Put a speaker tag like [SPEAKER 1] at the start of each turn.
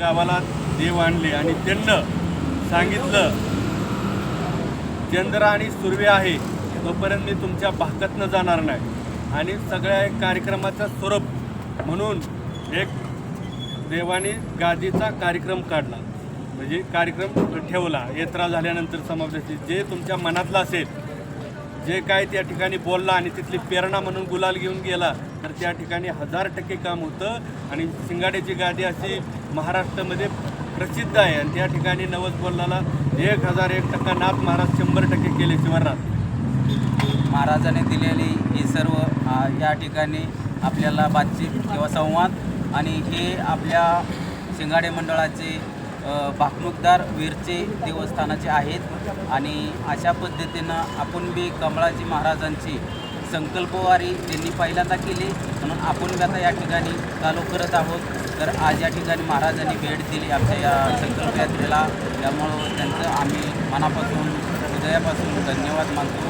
[SPEAKER 1] गावाला देव आणले आणि त्यांना सांगितलं चंद्र आणि सुर्वे आहे तोपर्यंत मी तुमच्या भागातनं जाणार नाही. आणि सगळ्या कार्यक्रमाचं स्वरूप म्हणून एक देवाने गादीचा कार्यक्रम काढला. म्हणजे कार्यक्रम ठेवला. यात्रा झाल्यानंतर समावेश जे तुमच्या मनातलं असेल जे काय त्या ठिकाणी बोलला आणि तिथली प्रेरणा म्हणून गुलाल घेऊन गेला तर त्या ठिकाणी हजार टक्के काम होतं. आणि शिंगाड्याची गादी अशी महाराष्ट्रामध्ये प्रसिद्ध आहे. आणि त्या ठिकाणी नवस बोललाला एक हजार एक टक्का नाथ महाराज शंभर टक्के केले शिवरात
[SPEAKER 2] महाराजाने दिलेली ही सर्व या ठिकाणी आपल्याला बातचीत किंवा संवाद आणि हे आपल्या शिंगाडे मंडळाचे भाकणूकदार वीरचे देवस्थानाचे आहेत आणि अशा पद्धतीनं आपण बी कमळाजी महाराजांची संकल्पवारी त्यांनी पहिल्यांदा केली. म्हणून आपण बी आता या ठिकाणी चालू करत आहोत. तर आज या ठिकाणी महाराजांनी भेट दिली आमच्या या संकल्प यात्रेला. त्यामुळं त्यांचं आम्ही मनापासून हृदयापासून धन्यवाद मानतो.